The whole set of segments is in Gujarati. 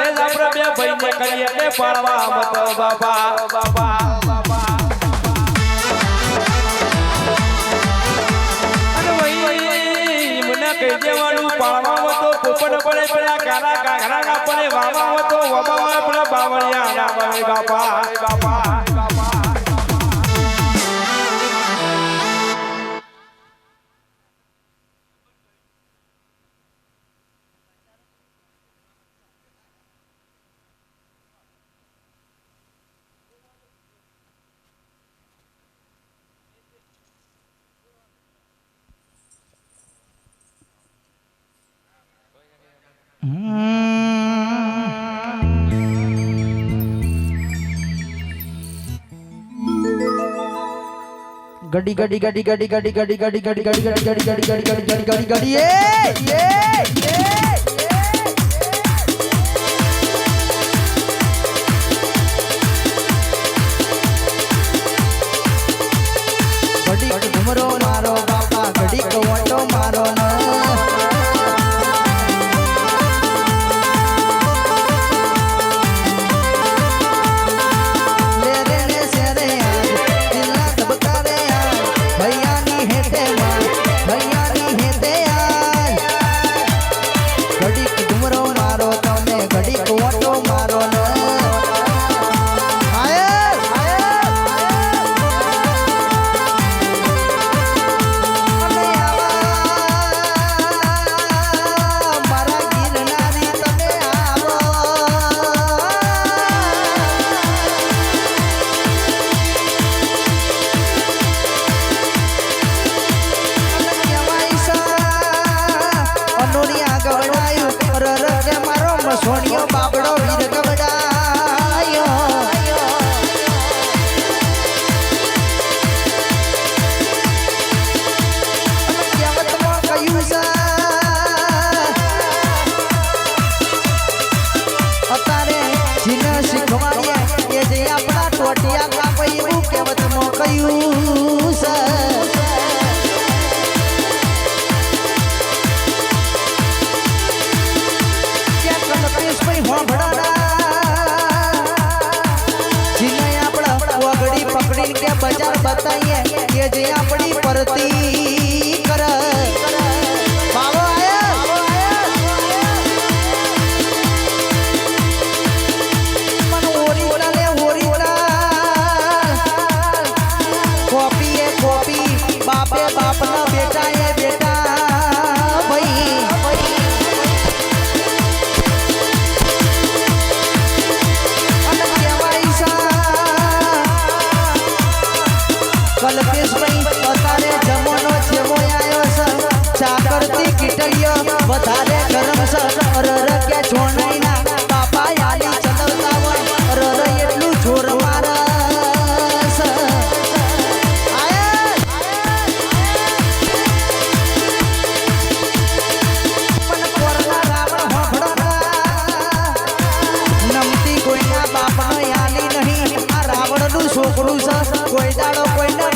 ને લાપરા ભાઈ કરીએ ને પાળવા મત બાબા બાબા હતો પોપટ પડે પડ્યા કારા કાપડે વાવા હતો વાવા પડે બાપા બાપા. கடி கடி கடி கடி கடி கடி கடி கடி கடி கடி கடி கடி கடி கடி கடி கடி கடி ஏ ஏ ஏ bubble. બતાઈએ કે જે આપણી પરતી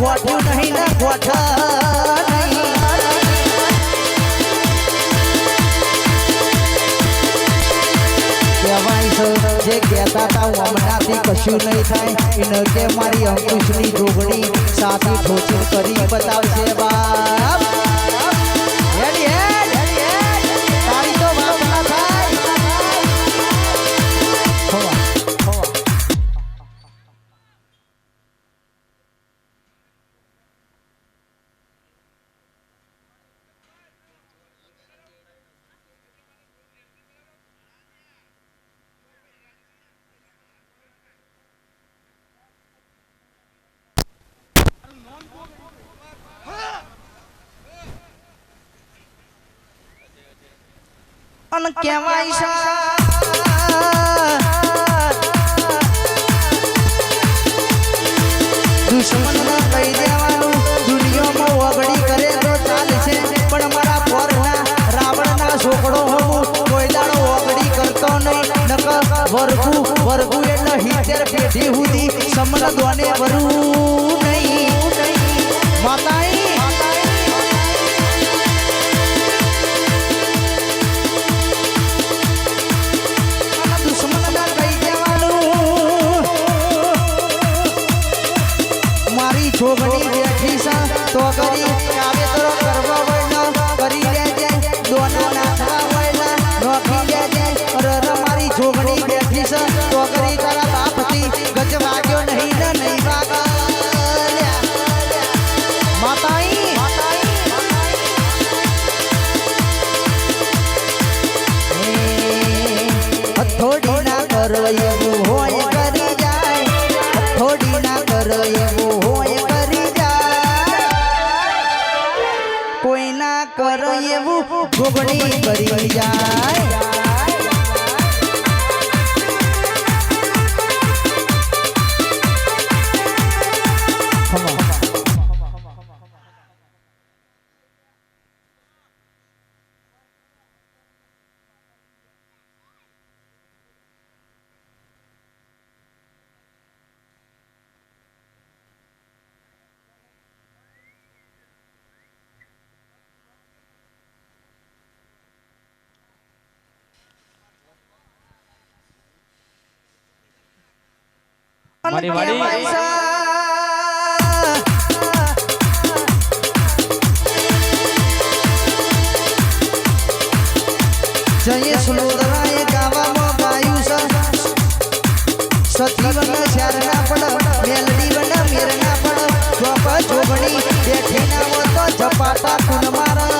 ગોઠ્યું નહીં ને ગોઠ કશું નહીં થાય. એને કે મારી અંકુશની જોગણી સાથી ઠોચર કરી બતાવશે બાપ. અન કહેવાય છે? કહી પણ મારા પોરના રાવણના છોકરો હું કોઈ દાડો વગડી કરતો નહીં. નક વરગુ વરગુ એટલે હિતેર પેઢી સુધી સમન દોને વરું નહીં. છોકરી બેઠી સા તો કરી કરો એવું હોય કરી જાય. થોડી ના કરો એવું હોય કરી જાય. કોઈ ના કરો એવું ભોગડી કરી જાય. વળી વળી જય સુલોદરાએ ગાવામાં પાયું છે. સતીવન શરના પણ મેલડીવન મેરના પણ. ચોપ જોગણી બેઠીના ચપાટા જપાતા કુનમારા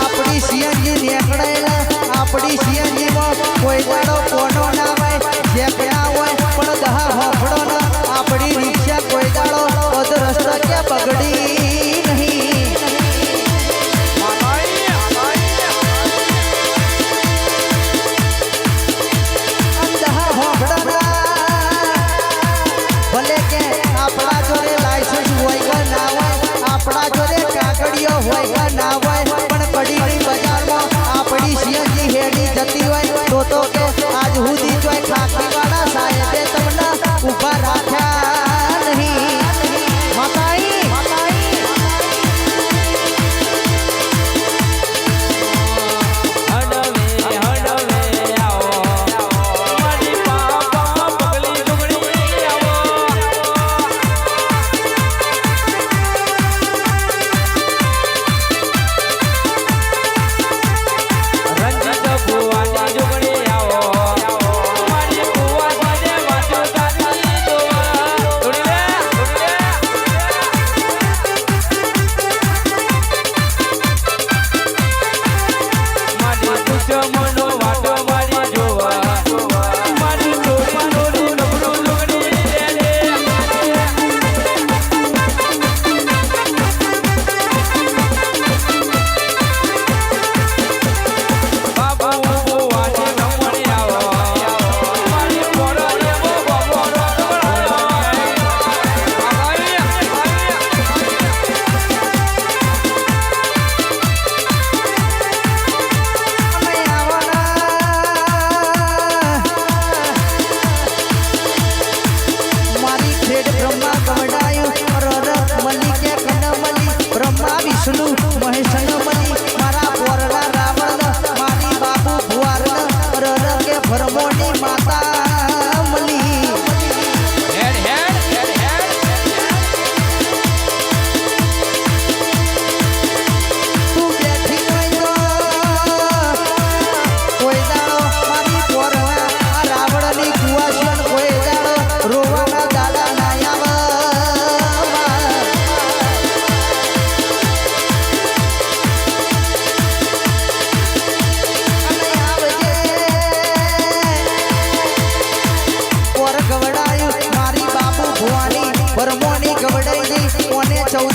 આપણી સિયાજી નીકળેલા આપણી સિયાજીમાં કોઈ દાડો તો કે આજ સુધી કોઈ ખાખી વાળા સાહેબે What I want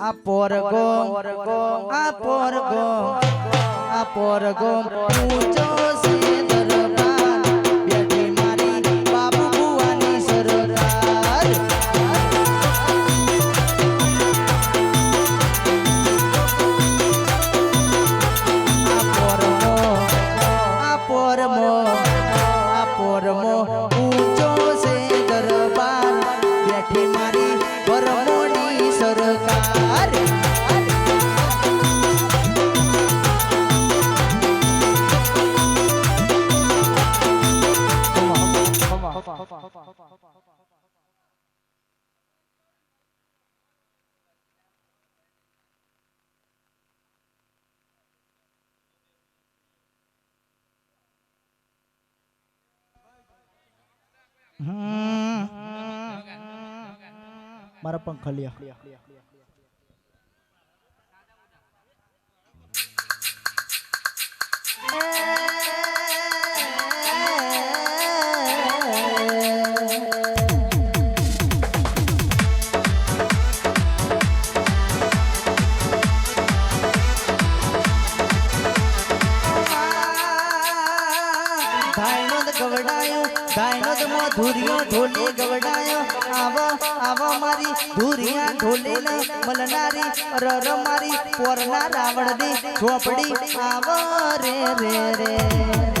આ પોરગો આ પોરગો આ પોરગો ઊંચો મારા પંખલિયા ધુરિયો ઢોલી ગવડાયો, આવો આવો મારી ધુરિયા ઢોલી મલનારી, રર મારી પોરના રાવણ દી ઝોપડી, આવો રે રે રે.